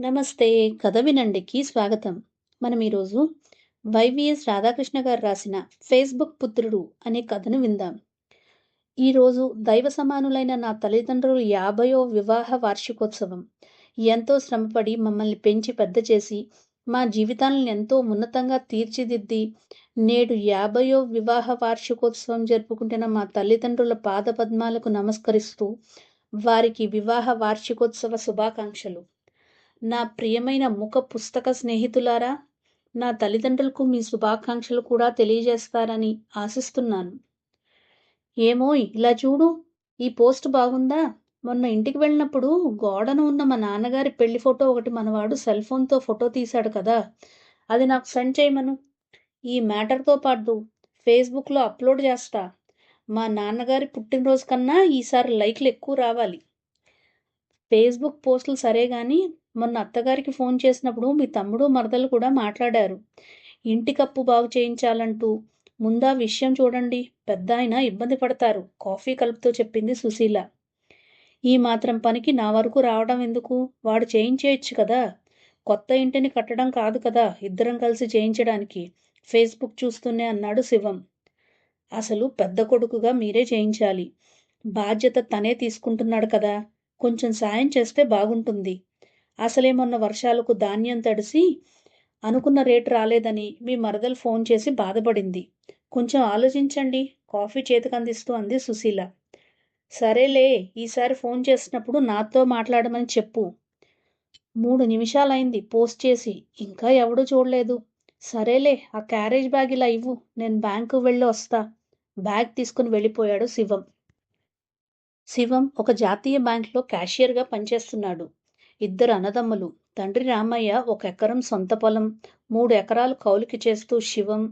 నమస్తే కథ వినండికి స్వాగతం. మనం ఈరోజు వైవిఎస్ రాధాకృష్ణ గారు రాసిన ఫేస్బుక్ పుత్రుడు అనే కథను విందాం. ఈరోజు దైవ సమానులైన నా తల్లిదండ్రులు యాభయో వివాహ వార్షికోత్సవం. ఎంతో శ్రమపడి మమ్మల్ని పెంచి పెద్ద చేసి మా జీవితాలను ఎంతో ఉన్నతంగా తీర్చిదిద్ది నేడు యాభయో వివాహ వార్షికోత్సవం జరుపుకుంటున్న మా తల్లిదండ్రుల పాదపద్మాలకు నమస్కరిస్తూ వారికి వివాహ వార్షికోత్సవ శుభాకాంక్షలు. నా ప్రియమైన ముఖ పుస్తక స్నేహితులారా నా తల్లిదండ్రులకు మీ శుభాకాంక్షలు కూడా తెలియజేస్తారని ఆశిస్తున్నాను. ఏమో ఇలా చూడు ఈ పోస్ట్ బాగుందా? మొన్న ఇంటికి వెళ్ళినప్పుడు గోడను ఉన్న మా నాన్నగారి పెళ్ళి ఫోటో ఒకటి మనవాడు సెల్ ఫోన్తో ఫోటో తీశాడు కదా అది నాకు సెండ్ చేయమను. ఈ మ్యాటర్తో పాటు ఫేస్బుక్లో అప్లోడ్ చేస్తా. మా నాన్నగారి పుట్టినరోజు కన్నా ఈసారి లైక్లు ఎక్కువ రావాలి. ఫేస్బుక్ పోస్టులు సరే కానీ మొన్న అత్తగారికి ఫోన్ చేసినప్పుడు మీ తమ్ముడు మరదలు కూడా మాట్లాడారు. ఇంటి కప్పు బాగు చేయించాలంటూ ముందా విషయం చూడండి పెద్ద ఆయన ఇబ్బంది పడతారు కాఫీ కలుపుతో చెప్పింది సుశీల. ఈ మాత్రం పనికి నా వరకు రావడం ఎందుకు? వాడు చేయించేయచ్చు కదా. కొత్త ఇంటిని కట్టడం కాదు కదా ఇద్దరం కలిసి చేయించడానికి. ఫేస్బుక్ చూస్తూనే అన్నాడు శివం. అసలు పెద్ద కొడుకుగా మీరే చేయించాలి. బాధ్యత తనే తీసుకుంటున్నాడు కదా. కొంచెం సాయం చేస్తే బాగుంటుంది. అసలే మొన్న వర్షాలకు ధాన్యం తడిసి అనుకున్న రేటు రాలేదని మీ మరదలు ఫోన్ చేసి బాధపడింది. కొంచెం ఆలోచించండి కాఫీ చేతికి అందిస్తూ అంది సుశీల. సరేలే ఈసారి ఫోన్ చేసినప్పుడు నాతో మాట్లాడమని చెప్పు. మూడు నిమిషాలైంది పోస్ట్ చేసి. ఇంకా ఎవడూ చూడలేదు. సరేలే ఆ క్యారేజ్ బ్యాగ్ ఇలా ఇవ్వు నేను బ్యాంకు వెళ్ళి వస్తా. బ్యాగ్ తీసుకుని వెళ్ళిపోయాడు శివం. శివం ఒక జాతీయ బ్యాంకులో క్యాషియర్గా పనిచేస్తున్నాడు. ఇద్దరు అన్నదమ్ములు. తండ్రి రామయ్య ఒక ఎకరం సొంత పొలం మూడు ఎకరాలు కౌలుకి చేస్తూ శివం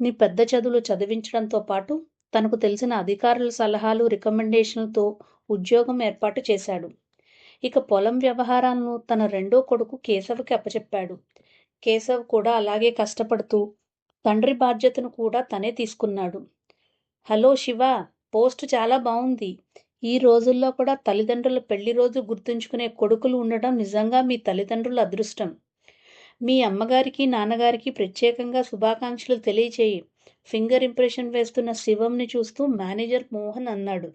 ని పెద్ద చదువులు చదివించడంతో పాటు తనకు తెలిసిన అధికారుల సలహాలు రికమెండేషన్లతో ఉద్యోగం ఏర్పాటు చేశాడు. ఇక పొలం వ్యవహారాలను తన రెండో కొడుకు కేశవ్కి అప్పచెప్పాడు. కేశవ్ కూడా అలాగే కష్టపడుతూ తండ్రి బాధ్యతను కూడా తనే తీసుకున్నాడు. హలో శివ పోస్ట్ చాలా బాగుంది ఈ రోజుల్లో కూడా తల్లిదండ్రుల పెళ్ళి రోజు గుర్తుంచుకునే కొడుకులు ఉండడం నిజంగా మీ తల్లిదండ్రుల అదృష్టం. మీ అమ్మగారికి నాన్నగారికి ప్రత్యేకంగా శుభాకాంక్షలు తెలియచేయి. ఫింగర్ ఇంప్రెషన్ వేస్తున్న శివంని చూస్తూ మేనేజర్ మోహన్ అన్నాడు.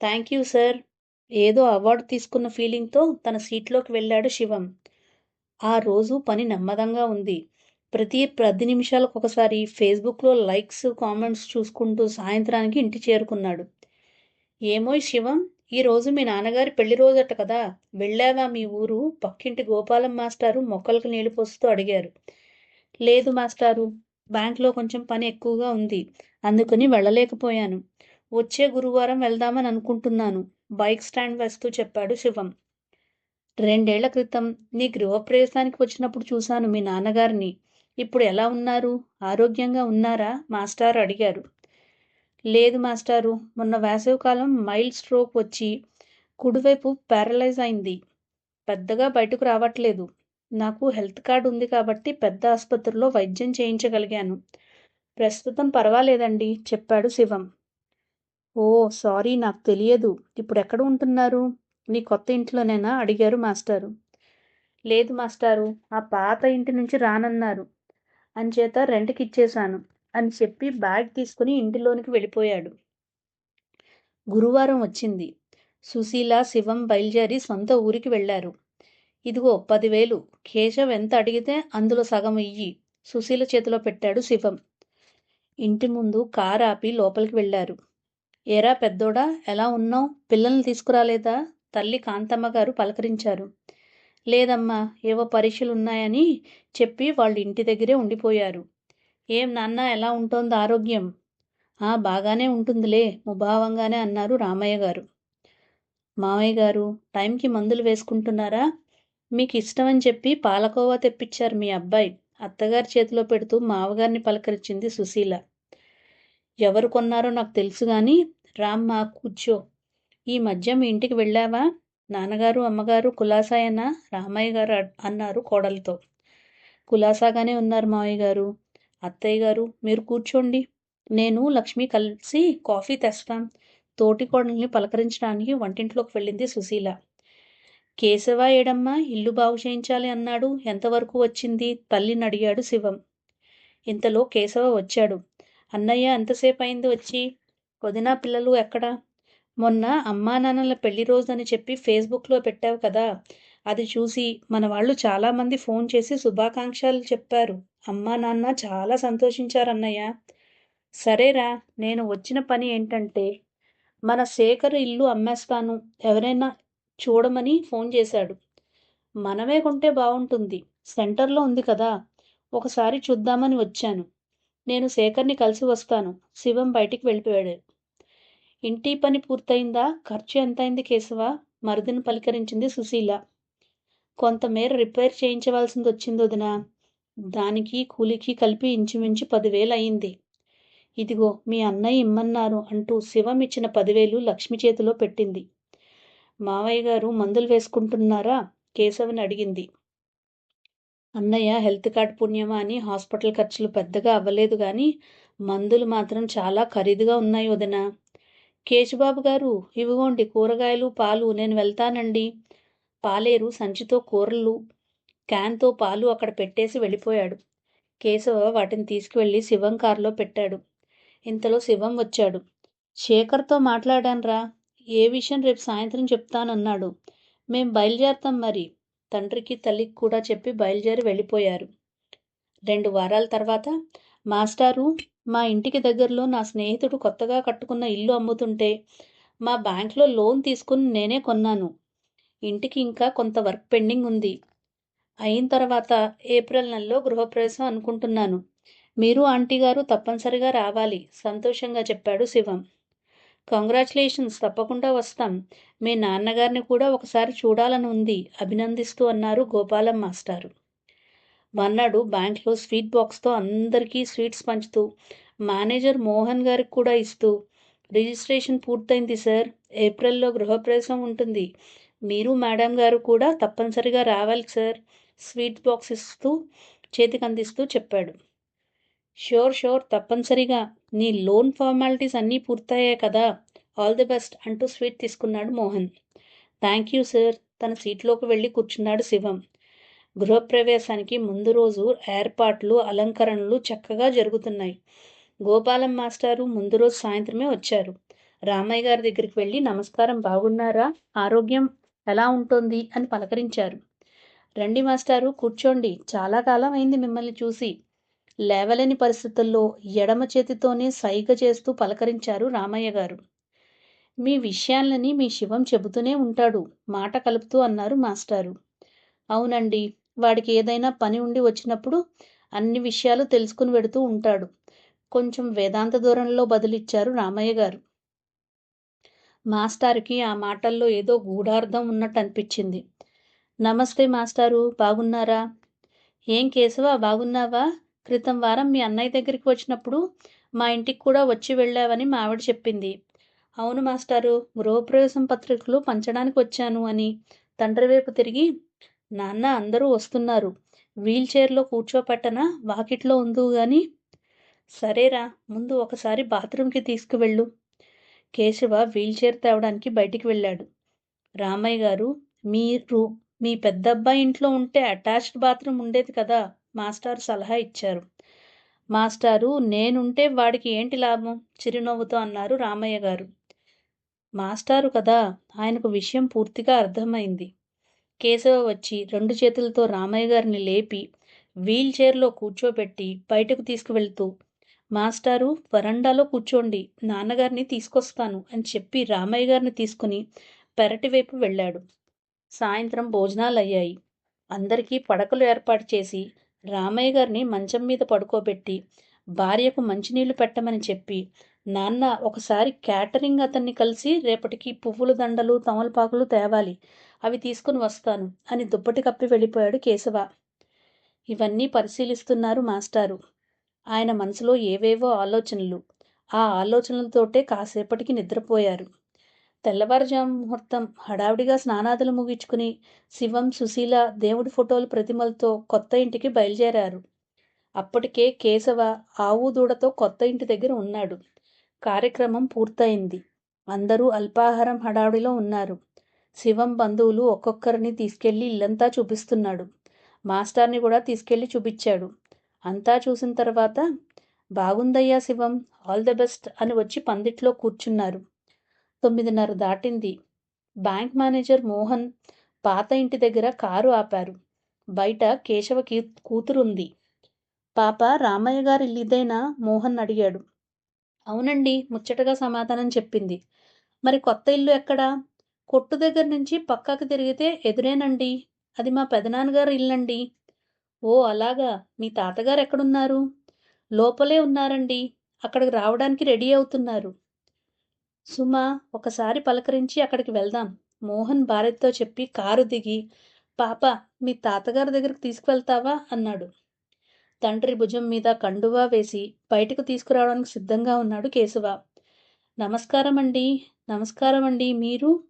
Thank you sir. ఏదో అవార్డు తీసుకున్న ఫీలింగ్తో తన సీట్లోకి వెళ్ళాడు శివం. ఆ రోజు పని నెమ్మదంగా ఉంది. ప్రతి పది నిమిషాలకు ఒకసారి ఫేస్బుక్లో లైక్స్ కామెంట్స్ చూసుకుంటూ సాయంత్రానికి ఇంటి చేరుకున్నాడు. ఏమోయ్ శివం ఈరోజు మీ నాన్నగారి పెళ్ళి రోజట కదా? వెళ్ళావా మీ ఊరు? పక్కింటి గోపాలం మాస్టారు మొక్కలకు నీళ్ళు పోస్తూ అడిగారు. లేదు మాస్టారు బ్యాంక్లో కొంచెం పని ఎక్కువగా ఉంది. అందుకని వెళ్ళలేకపోయాను. వచ్చే గురువారం వెళ్దామని అనుకుంటున్నాను. బైక్ స్టాండ్ వేస్తూ చెప్పాడు శివం. రెండేళ్ళ క్రితం నీ గృహప్రవేశానికి వచ్చినప్పుడు చూశాను మీ నాన్నగారిని. ఇప్పుడు ఎలా ఉన్నారు? ఆరోగ్యంగా ఉన్నారా? మాస్టారు అడిగారు. లేదు మాస్టారు. మొన్న వేసవికాలం మైల్డ్ స్ట్రోక్ వచ్చి కుడివైపు ప్యారలైజ్ అయింది. పెద్దగా బయటకు రావట్లేదు. నాకు హెల్త్ కార్డు ఉంది కాబట్టి పెద్ద ఆసుపత్రిలో వైద్యం చేయించగలిగాను. ప్రస్తుతం పర్వాలేదండి చెప్పాడు శివం. ఓ సారీ నాకు తెలియదు. ఇప్పుడు ఎక్కడ ఉంటున్నారు? నీ కొత్త ఇంట్లోనేనా? అడిగారు మాస్టారు. లేదు మాస్టారు ఆ పాత ఇంటి నుంచి రానన్నారు. అంచేత రెంట్కి ఇచ్చేశాను. అని చెప్పి బ్యాగ్ తీసుకుని ఇంటిలోనికి వెళ్ళిపోయాడు. గురువారం వచ్చింది. సుశీల శివం బయలుదేరి సొంత ఊరికి వెళ్ళారు. ఇదిగో పదివేలు. కేశవ్ ఎంత అడిగితే అందులో సగం ఇయ్యి. సుశీల చేతిలో పెట్టాడు శివం. ఇంటి ముందు కారు ఆపి లోపలికి వెళ్ళారు. ఏరా పెద్దోడా ఎలా ఉన్నావు? పిల్లల్ని తీసుకురాలేదా? తల్లి కాంతమ్మ గారు పలకరించారు. లేదమ్మా ఏవో పరీక్షలు ఉన్నాయని చెప్పి వాళ్ళు ఇంటి దగ్గరే ఉండిపోయారు. ఏం నాన్న ఎలా ఉంటోంది ఆరోగ్యం? ఆ బాగానే ఉంటుందిలే ముభావంగానే అన్నారు రామయ్య గారు. మామయ్య గారు టైంకి మందులు వేసుకుంటున్నారా? మీకు ఇష్టమని చెప్పి పాలకోవా తెప్పించారు మీ అబ్బాయి. అత్తగారి చేతిలో పెడుతూ మావగారిని పలకరించింది సుశీల. ఎవరు కొన్నారో నాకు తెలుసు కానీ రామ్ మా కూర్చో. ఈ మధ్య మీ ఇంటికి వెళ్ళావా? నాన్నగారు అమ్మగారు కులాసాయన? రామయ్య గారు అన్నారు కోడలతో. కులాసాగానే ఉన్నారు మావయ్య గారు. అత్తయ్య గారు మీరు కూర్చోండి. నేను లక్ష్మి కలిసి కాఫీ తెస్తాం తోటి కోడల్ని పలకరించడానికి వంటింట్లోకి వెళ్ళింది సుశీల. కేశవ ఏడమ్మా ఇల్లు బాగు చేయించాలి అన్నాడు. ఎంతవరకు వచ్చింది? తల్లిని అడిగాడు శివం. ఇంతలో కేశవ వచ్చాడు. అన్నయ్య ఎంతసేపు అయింది వచ్చి? వదినా పిల్లలు ఎక్కడా? మొన్న అమ్మా నాన్నల పెళ్ళి రోజని చెప్పి ఫేస్బుక్లో పెట్టావు కదా. అది చూసి మన వాళ్ళు చాలామంది ఫోన్ చేసి శుభాకాంక్షలు చెప్పారు. అమ్మా నాన్న చాలా సంతోషించారన్నయ్య. సరేరా నేను వచ్చిన పని ఏంటంటే మన శేఖర్ ఇల్లు అమ్మేస్తాను. ఎవరైనా చూడమని ఫోన్ చేశాడు. మనమే కొంటే బాగుంటుంది. సెంటర్లో ఉంది కదా ఒకసారి చూద్దామని వచ్చాను. నేను శేఖర్ని కలిసి వస్తాను. శివం బయటికి వెళ్ళిపోయాడు. ఇంటి పని పూర్తయిందా? ఖర్చు ఎంతైంది కేశవ? మరుదిని పలికరించింది సుశీల. కొంతమేర రిపేర్ చేయించవలసింది వచ్చింది వదినా. దానికి కూలికి కలిపి ఇంచుమించు పదివేలు అయింది. ఇదిగో మీ అన్నయ్య ఇమ్మన్నారు అంటూ శివం ఇచ్చిన పదివేలు లక్ష్మి చేతిలో పెట్టింది. మావయ్య గారు మందులు వేసుకుంటున్నారా? కేశవని అడిగింది. అన్నయ్య హెల్త్ కార్డ్ పుణ్యమా అని హాస్పిటల్ ఖర్చులు పెద్దగా అవ్వలేదు కానీ మందులు మాత్రం చాలా ఖరీదుగా ఉన్నాయి వదిన. కేశుబాబు గారు ఇవిగోండి కూరగాయలు పాలు నేను వెళ్తానండి. పాలేరు సంచితో కూరలు. క్యాన్తో పాలు అక్కడ పెట్టేసి వెళ్ళిపోయాడు. కేశవ వాటిని తీసుకువెళ్ళి శివం కారులో పెట్టాడు. ఇంతలో శివం వచ్చాడు. శేఖర్తో మాట్లాడానురా ఏ విషయం రేపు సాయంత్రం చెప్తానన్నాడు. మేం బయలుదేరతాం మరి. తండ్రికి తల్లికి కూడా చెప్పి బయలుదేరి వెళ్ళిపోయారు. రెండు వారాల తర్వాత మాస్టారు మా ఇంటికి దగ్గరలో నా స్నేహితుడు కొత్తగా కట్టుకున్న ఇల్లు అమ్ముతుంటే మా బ్యాంక్లో లోన్ తీసుకుని నేనే కొన్నాను. ఇంటికి ఇంకా కొంత వర్క్ పెండింగ్ ఉంది. అయిన తర్వాత ఏప్రిల్ నెలలో గృహప్రవేశం అనుకుంటున్నాను. మీరు ఆంటీ గారు తప్పనిసరిగా రావాలి సంతోషంగా చెప్పాడు శివం. కంగ్రాచులేషన్స్ తప్పకుండా వస్తాం. మీ నాన్నగారిని కూడా ఒకసారి చూడాలని ఉంది అభినందిస్తూ అన్నారు గోపాలం మాస్టారు. మన్నాడు బ్యాంక్లో స్వీట్ బాక్స్తో అందరికీ స్వీట్స్ పంచుతూ మేనేజర్ మోహన్ గారికి కూడా ఇస్తూ రిజిస్ట్రేషన్ పూర్తయింది సార్ ఏప్రిల్లో గృహప్రవేశం ఉంటుంది. మీరు మేడం గారు కూడా తప్పనిసరిగా రావాలి సార్. స్వీట్ బాక్స్ ఇస్తూ చేతికి అందిస్తూ చెప్పాడు. షూర్ షోర్ తప్పనిసరిగా. నీ లోన్ ఫార్మాలిటీస్ అన్నీ పూర్తయ్యాయి కదా. ఆల్ ది బెస్ట్ అంటూ స్వీట్ తీసుకున్నాడు మోహన్. Thank you sir. తన సీట్లోకి వెళ్ళి కూర్చున్నాడు శివం. గృహప్రవేశానికి ముందు రోజు ఏర్పాట్లు అలంకరణలు చక్కగా జరుగుతున్నాయి. గోపాలం మాస్టారు ముందు రోజు సాయంత్రమే వచ్చారు. రామయ్య గారి దగ్గరికి వెళ్ళి నమస్కారం బాగున్నారా? ఆరోగ్యం ఎలా ఉంటుంది? అని పలకరించారు. రండి మాస్టారు కూర్చోండి. చాలా కాలం అయింది మిమ్మల్ని చూసి. లేవలేని పరిస్థితుల్లో ఎడమ చేతితోనే సైగ చేస్తూ పలకరించారు రామయ్య గారు. మీ విషయాలని మీ శివం చెబుతూనే ఉంటాడు మాట కలుపుతూ అన్నారు మాస్టారు. అవునండి వాడికి ఏదైనా పని ఉండి వచ్చినప్పుడు అన్ని విషయాలు తెలుసుకుని వెడుతూ ఉంటాడు. కొంచెం వేదాంత దూరంలో బదులిచ్చారు రామయ్య గారు. మాస్టారుకి ఆ మాటల్లో ఏదో గూఢార్థం ఉన్నట్టు అనిపించింది నమస్తే మాస్టారు బాగున్నారా? ఏం కేశవ బాగున్నావా? క్రితం వారం మీ అన్నయ్య దగ్గరికి వచ్చినప్పుడు మా ఇంటికి కూడా వచ్చి వెళ్ళావని మా ఆవిడ చెప్పింది. అవును మాస్టారు గృహప్రవేశం పత్రికలు పంచడానికి వచ్చాను అని తండ్రి వైపు తిరిగి నాన్న అందరూ వస్తున్నారు. వీల్ చైర్లో కూర్చోపెట్టన? వాకిట్లో ఉందు గాని. సరేరా ముందు ఒకసారి బాత్రూంకి తీసుకువెళ్ళు. కేశవ వీల్ చైర్ తేవడానికి బయటికి వెళ్ళాడు. రామయ్య గారు మీరు మీ పెద్దబ్బాయి ఇంట్లో ఉంటే అటాచ్డ్ బాత్రూమ్ ఉండేది కదా మాస్టారు సలహా ఇచ్చారు. మాస్టారు నేనుంటే వాడికి ఏంటి లాభం? చిరునవ్వుతో అన్నారు రామయ్య గారు. మాస్టారు కదా ఆయనకు విషయం పూర్తిగా అర్థమైంది. కేశవ వచ్చి రెండు చేతులతో రామయ్య గారిని లేపి వీల్ చైర్లో కూర్చోబెట్టి బయటకు తీసుకువెళ్తూ మాస్టారు వరండాలో కూర్చోండి నాన్నగారిని తీసుకొస్తాను అని చెప్పి రామయ్య గారిని తీసుకుని పెరటి వైపు వెళ్ళాడు. సాయంత్రం భోజనాలు అయ్యాయి అందరికీ పడకలు ఏర్పాటు చేసి రామయ్య గారిని మంచం మీద పడుకోబెట్టి భార్యకు మంచినీళ్ళు పెట్టమని చెప్పి నాన్న ఒకసారి క్యాటరింగ్ అతన్ని కలిసి రేపటికి పువ్వుల దండలు తమలపాకులు తేవాలి. అవి తీసుకుని వస్తాను అని దుప్పటి కప్పి వెళ్ళిపోయాడు కేశవ. ఇవన్నీ పరిశీలిస్తున్నారు మాస్టారు. ఆయన మనసులో ఏవేవో ఆలోచనలు. ఆ ఆలోచనలతోటే కాసేపటికి నిద్రపోయారు. తెల్లవారుజాము ముహూర్తం హడావిడిగా స్నానాదులు ముగించుకుని శివం సుశీల దేవుడి ఫోటోలు ప్రతిమలతో కొత్త ఇంటికి బయలుదేరారు. అప్పటికే కేశవ ఆవు దూడతో కొత్త ఇంటి దగ్గర ఉన్నాడు. కార్యక్రమం పూర్తయింది. అందరూ అల్పాహారం హడావిడిలో ఉన్నారు. శివం బంధువులు ఒక్కొక్కరిని తీసుకెళ్ళి ఇల్లంతా చూపిస్తున్నాడు. మాస్టర్ని కూడా తీసుకెళ్ళి చూపించాడు. అంతా చూసిన తర్వాత బాగుందయ్యా శివం ఆల్ ద బెస్ట్ అని వచ్చి పందిట్లో కూర్చున్నారు. తొమ్మిదిన్నర దాటింది. బ్యాంక్ మేనేజర్ మోహన్ పాత ఇంటి దగ్గర కారు ఆపారు. బయట కేశవ కూతురుంది. పాప రామయ్య గారి ఇల్లిదేనా మోహన్ అడిగాడు. అవునండి ముచ్చటగా సమాధానం చెప్పింది. మరి కొత్త ఇల్లు ఎక్కడా? కొట్టు దగ్గర నుంచి పక్కకు తిరిగితే ఎదురేనండి. అది మా పెదనాన్నగారు ఇల్లండి. ఓ అలాగా? మీ తాతగారు ఎక్కడున్నారు? లోపలే ఉన్నారండి. అక్కడికి రావడానికి రెడీ అవుతున్నారు. సుమా ఒకసారి పలకరించి అక్కడికి వెళ్దాం. మోహన్ భారత్తో చెప్పి కారు దిగి పాప మీ తాతగారి దగ్గరికి తీసుకువెళ్తావా? అన్నాడు. తండ్రి భుజం మీద కండువా వేసి బయటకు తీసుకురావడానికి సిద్ధంగా ఉన్నాడు కేశవ. నమస్కారం అండి నమస్కారం అండి మీరు?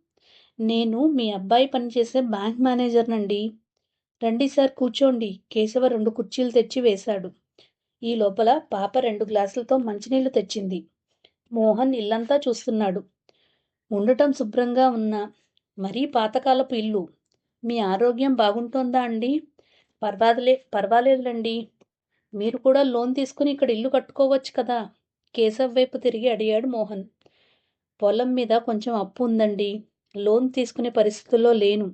నేను మీ అబ్బాయి పనిచేసే బ్యాంక్ మేనేజర్నండి. రండి సార్ కూర్చోండి. కేశవ రెండు కుర్చీలు తెచ్చి వేశాడు. ఈ లోపల పాప రెండు గ్లాసులతో మంచినీళ్ళు తెచ్చింది. మోహన్ ఇల్లంతా చూస్తున్నాడు. ఉండటం శుభ్రంగా ఉన్న మరీ పాతకాలపు ఇల్లు. మీ ఆరోగ్యం బాగుంటుందా అండి? పర్వాలే పర్వాలేదులండి. మీరు కూడా లోన్ తీసుకుని ఇక్కడ ఇల్లు కట్టుకోవచ్చు కదా? కేశవ్ వైపు తిరిగి అడిగాడు మోహన్. పొలం మీద కొంచెం అప్పు ఉందండి. లోన్ తీసుకునే పరిస్థితుల్లో లేను.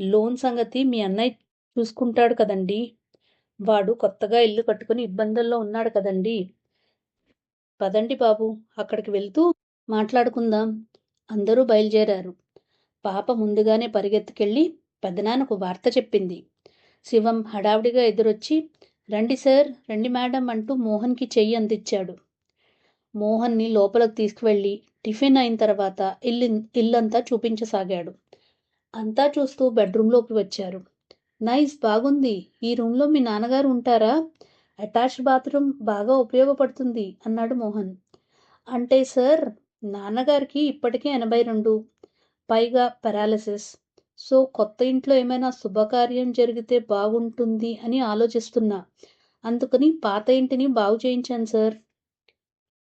లోన్ సంగతి మీ అన్నయ్య చూసుకుంటాడు కదండి. వాడు కొత్తగా ఇల్లు కట్టుకుని ఇబ్బందుల్లో ఉన్నాడు కదండి. పదండి బాబు అక్కడికి వెళ్తూ మాట్లాడుకుందాం. అందరూ బయలుదేరారు. పాప ముందుగానే పరిగెత్తుకెళ్ళి పెద్దనాన్నకు వార్త చెప్పింది. శివం హడావిడిగా ఎదురొచ్చి రండి సార్ రండి మేడం అంటూ మోహన్కి చెయ్యి అందించాడు. మోహన్ని లోపలకు తీసుకువెళ్ళి టిఫిన్ అయిన తర్వాత ఇల్లు ఇల్లంతా చూపించసాగాడు. అంతా చూస్తూ బెడ్రూమ్లోకి వచ్చారు. నైస్ బాగుంది. ఈ రూమ్లో మీ నాన్నగారు ఉంటారా? అటాచ్డ్ బాత్రూమ్ బాగా ఉపయోగపడుతుంది అన్నాడు మోహన్. అంటే సార్ నాన్నగారికి ఇప్పటికే ఎనభై రెండు పైగా పెరాలసిస్. సో కొత్త ఇంట్లో ఏమైనా శుభకార్యం జరిగితే బాగుంటుంది అని ఆలోచిస్తున్నా. అందుకని పాత ఇంటిని బాగు చేయించాను సార్.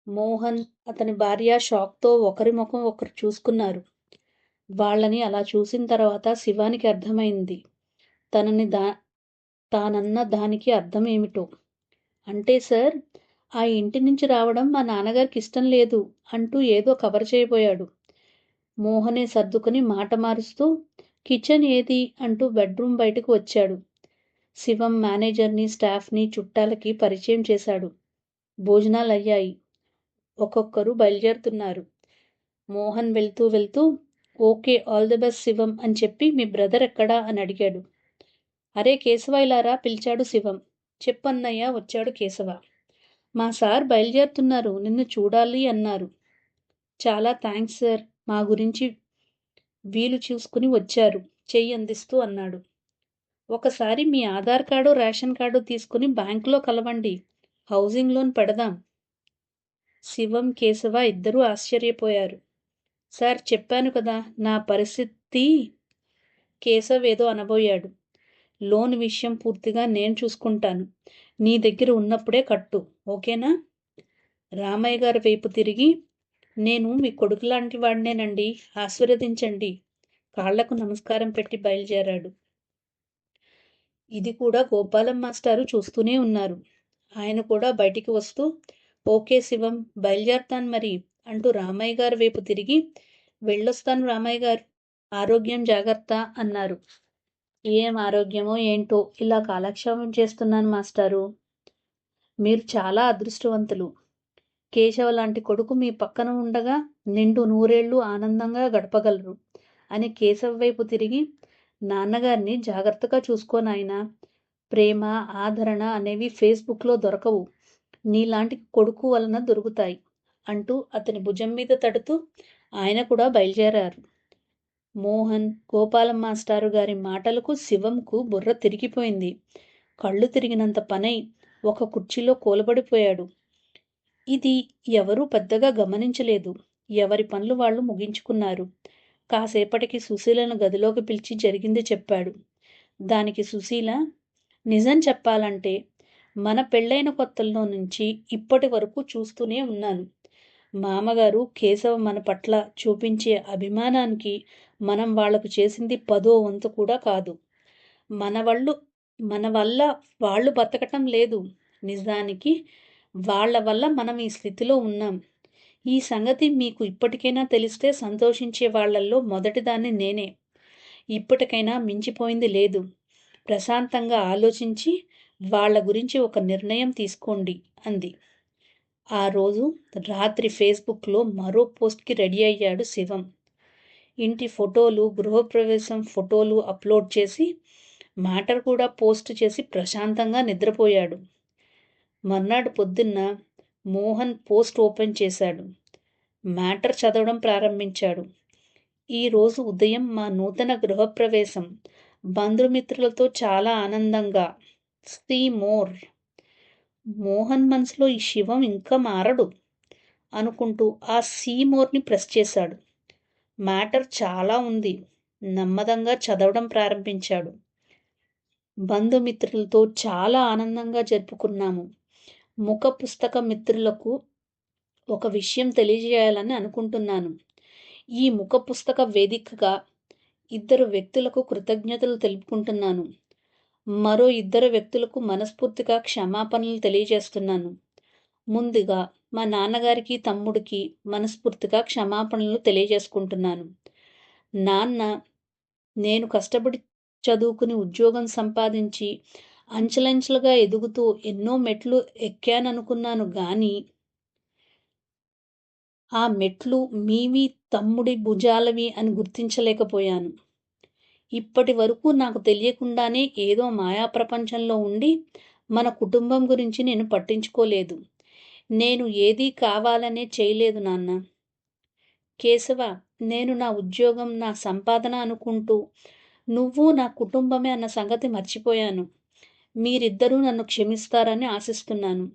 మోహన్ అతని భార్య షాక్తో ఒకరి ముఖం ఒకరు చూసుకున్నారు. వాళ్ళని అలా చూసిన తర్వాత శివానికి అర్థమైంది. తనని దా తానన్న దానికి అర్థం ఏమిటో. అంటే సార్ ఆ ఇంటి నుంచి రావడం మా నాన్నగారికి ఇష్టం లేదు అంటూ ఏదో కవర్ చేయబోయాడు. మోహనే సర్దుకుని మాట మారుస్తూ కిచెన్ ఏది? అంటూ బెడ్రూమ్ బయటకు వచ్చాడు. శివం మేనేజర్ని స్టాఫ్ని చుట్టాలకి పరిచయం చేశాడు. భోజనాలు అయ్యాయి ఒక్కొక్కరు బయలుదేరుతున్నారు. మోహన్ వెళ్తూ వెళ్తూ okay all the best Shivam అని చెప్పి మీ బ్రదర్ ఎక్కడా? అని అడిగాడు. అరే కేశవాయిలారా? పిలిచాడు శివం. చెప్పన్నయ్య వచ్చాడు కేశవ. మా సార్ బయలుదేరుతున్నారు నిన్ను చూడాలి అన్నారు. చాలా థ్యాంక్స్ సార్ మా గురించి వీలు చూసుకుని వచ్చారు చెయ్యి అందిస్తూ అన్నాడు. ఒకసారి మీ ఆధార్ కార్డు రేషన్ కార్డు తీసుకుని బ్యాంకులో కలవండి హౌసింగ్ లోన్ పెడదాం. శివం కేశవ ఇద్దరూ ఆశ్చర్యపోయారు. సార్ చెప్పాను కదా నా పరిస్థితి కేశవ్ ఏదో అనబోయాడు. లోన్ విషయం పూర్తిగా నేను చూసుకుంటాను. నీ దగ్గర ఉన్నప్పుడే కట్టు. ఓకేనా? రామయ్య గారి వైపు తిరిగి నేను మీ కొడుకు లాంటి వాడినేనండి. ఆశీర్వదించండి. కాళ్ళకు నమస్కారం పెట్టి బయలుదేరాడు. ఇది కూడా గోపాలం మాస్టారు చూస్తూనే ఉన్నారు. ఆయన కూడా బయటికి వస్తూ ఓకే శివం బయలుదేరుతాను మరి అంటూ రామయ్య గారి వైపు తిరిగి వెళ్ళొస్తాను రామయ్య గారు. ఆరోగ్యం జాగ్రత్త అన్నారు. ఏం ఆరోగ్యమో ఏంటో ఇలా కాలక్షేపం చేస్తున్నాను మాస్టారు. మీరు చాలా అదృష్టవంతులు. కేశవ లాంటి కొడుకు మీ పక్కన ఉండగా నిండు నూరేళ్ళు ఆనందంగా గడపగలరు. అని కేశవ్ వైపు తిరిగి నాన్నగారిని జాగ్రత్తగా చూసుకోనాయనా ప్రేమ ఆదరణ అనేవి ఫేస్బుక్లో దొరకవు. నీలాంటి కొడుకు వలన దొరుకుతాయి అంటూ అతని భుజం మీద తడుతూ ఆయన కూడా బయలుదేరారు. మోహన్ గోపాలం మాస్టారు గారి మాటలకు శివంకు బుర్ర తిరిగిపోయింది. కళ్ళు తిరిగినంత పనై ఒక కుర్చీలో కూలబడిపోయాడు. ఇది ఎవరూ పెద్దగా గమనించలేదు. ఎవరి పనులు వాళ్ళు ముగించుకున్నారు. కాసేపటికి సుశీలను గదిలోకి పిలిచి జరిగింది చెప్పాడు. దానికి సుశీల నిజం చెప్పాలంటే మన పెళ్ళైన కొత్తల్లో నుంచి ఇప్పటి వరకు చూస్తూనే ఉన్నాను. మామగారు కేశవ మన పట్ల చూపించే అభిమానానికి మనం వాళ్ళకు చేసింది పదో వంతు కూడా కాదు. మన వాళ్ళు మన వల్ల వాళ్ళు బతకటం లేదు. నిజానికి వాళ్ళ వల్ల మనం ఈ స్థితిలో ఉన్నాం. ఈ సంగతి మీకు ఇప్పటికైనా తెలిస్తే సంతోషించే వాళ్ళల్లో మొదటిదాన్ని నేనే. ఇప్పటికైనా మించిపోయింది లేదు. ప్రశాంతంగా ఆలోచించి వాళ్ళ గురించి ఒక నిర్ణయం తీసుకోండి అంది. ఆ రోజు రాత్రి ఫేస్బుక్లో మరో పోస్ట్కి రెడీ అయ్యాడు శివం. ఇంటి ఫోటోలు గృహప్రవేశం ఫోటోలు అప్లోడ్ చేసి మ్యాటర్ కూడా పోస్ట్ చేసి ప్రశాంతంగా నిద్రపోయాడు. మర్నాడు పొద్దున్న మోహన్ పోస్ట్ ఓపెన్ చేశాడు. మ్యాటర్ చదవడం ప్రారంభించాడు. ఈరోజు ఉదయం మా నూతన గృహప్రవేశం. బంధుమిత్రులతో చాలా ఆనందంగా. See more. మోహన్ మనసులో ఈ శివం ఇంకా మారడు అనుకుంటూ ఆ సీ మోర్ని ప్రెస్ చేశాడు. మ్యాటర్ చాలా ఉంది. నెమ్మదంగా చదవడం ప్రారంభించాడు. బంధుమిత్రులతో చాలా ఆనందంగా జరుపుకున్నాము. ముఖ పుస్తక మిత్రులకు ఒక విషయం తెలియజేయాలని అనుకుంటున్నాను. ఈ ముఖ పుస్తక వేదికగా ఇద్దరు వ్యక్తులకు కృతజ్ఞతలు తెలుపుకుంటున్నాను. మరో ఇద్దరు వ్యక్తులకు మనస్ఫూర్తిగా క్షమాపణలు తెలియజేస్తున్నాను. ముందుగా మా నాన్నగారికి తమ్ముడికి మనస్ఫూర్తిగా క్షమాపణలు తెలియజేసుకుంటున్నాను. నాన్న నేను కష్టపడి చదువుకుని ఉద్యోగం సంపాదించి అంచెలంచెలుగా ఎదుగుతూ ఎన్నో మెట్లు ఎక్కాననుకున్నాను కానీ ఆ మెట్లు మీవి తమ్ముడి భుజాలవి అని గుర్తించలేకపోయాను. ఇప్పటి వరకు నాకు తెలియకుండానే ఏదో మాయా ప్రపంచంలో ఉండి మన కుటుంబం గురించి నేను పట్టించుకోలేదు. నేను ఏదీ కావాలనే చేయలేదు నాన్న. కేశవ నేను నా ఉద్యోగం నా సంపాదన అనుకుంటూ నువ్వు నా కుటుంబమే అన్న సంగతి మర్చిపోయాను. మీరిద్దరూ నన్ను క్షమిస్తారని ఆశిస్తున్నాను.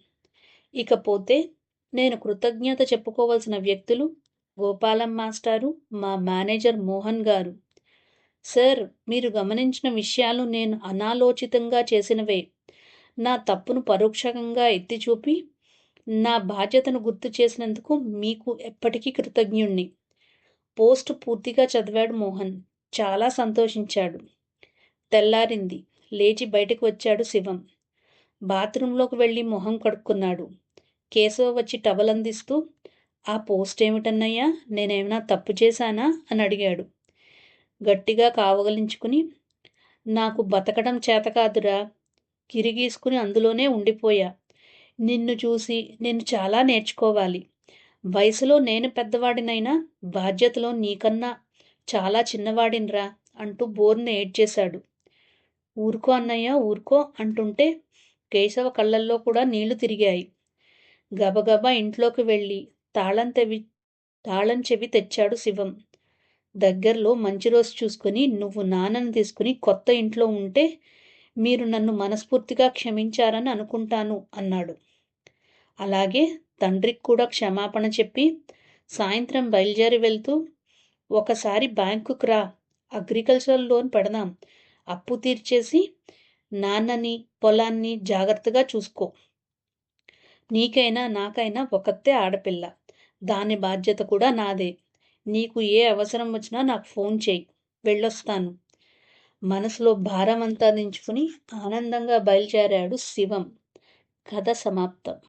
ఇకపోతే నేను కృతజ్ఞత చెప్పుకోవాల్సిన వ్యక్తులు గోపాలం మాస్టారు మా మేనేజర్ మోహన్ గారు. సార్ మీరు గమనించిన విషయాలు నేను అనాలోచితంగా చేసినవే. నా తప్పును పరోక్షంగా ఎత్తి చూపి నా బాధ్యతను గుర్తు చేసినందుకు మీకు ఎప్పటికీ కృతజ్ఞుణ్ణి. పోస్ట్ పూర్తిగా చదివాడు మోహన్. చాలా సంతోషించాడు. తెల్లారింది. లేచి బయటకు వచ్చాడు శివం. బాత్రూంలోకి వెళ్ళి మొహం కడుక్కున్నాడు. కేశవ వచ్చి టవల్ అందిస్తూ ఆ పోస్ట్ ఏమిటన్నయ్యా? నేనేమైనా తప్పు చేశానా? అని అడిగాడు. గట్టిగా కావగలించుకుని నాకు బతకడం చేత కాదురా. కిరిగీసుకుని అందులోనే ఉండిపోయా. నిన్ను చూసి నేను చాలా నేర్చుకోవాలి. వయసులో నేను పెద్దవాడినైనా బాధ్యతలో నీకన్నా చాలా చిన్నవాడినరా అంటూ బోర్ని ఏడ్చేశాడు. ఊరుకో అన్నయ్య ఊరుకో అంటుంటే కేశవ కళ్ళల్లో కూడా నీళ్ళు తిరిగాయి. గబగబా ఇంట్లోకి వెళ్ళి తాళం తెవి తాళం చెవి తెచ్చాడు శివం. దగ్గరలో మంచి రోజు చూసుకుని నువ్వు నాన్నను తీసుకుని కొత్త ఇంట్లో ఉంటే మీరు నన్ను మనస్ఫూర్తిగా క్షమించారని అనుకుంటాను అన్నాడు. అలాగే తండ్రికి కూడా క్షమాపణ చెప్పి సాయంత్రం బయలుదేరి వెళ్తూ ఒకసారి బ్యాంకుకు రా అగ్రికల్చర్ లోన్ పెడదాం. అప్పు తీర్చేసి నాన్నని పొలాన్ని జాగ్రత్తగా చూసుకో. నీకైనా నాకైనా ఒకతే ఆడపిల్ల. దాని బాధ్యత కూడా నాదే. నీకు ఏ అవసరం వచ్చినా నాకు ఫోన్ చేయి. వెళ్ళొస్తాను. మనసులో భారం అంతా దించుకుని ఆనందంగా బయలుదేరాడు శివం. కథ సమాప్తం.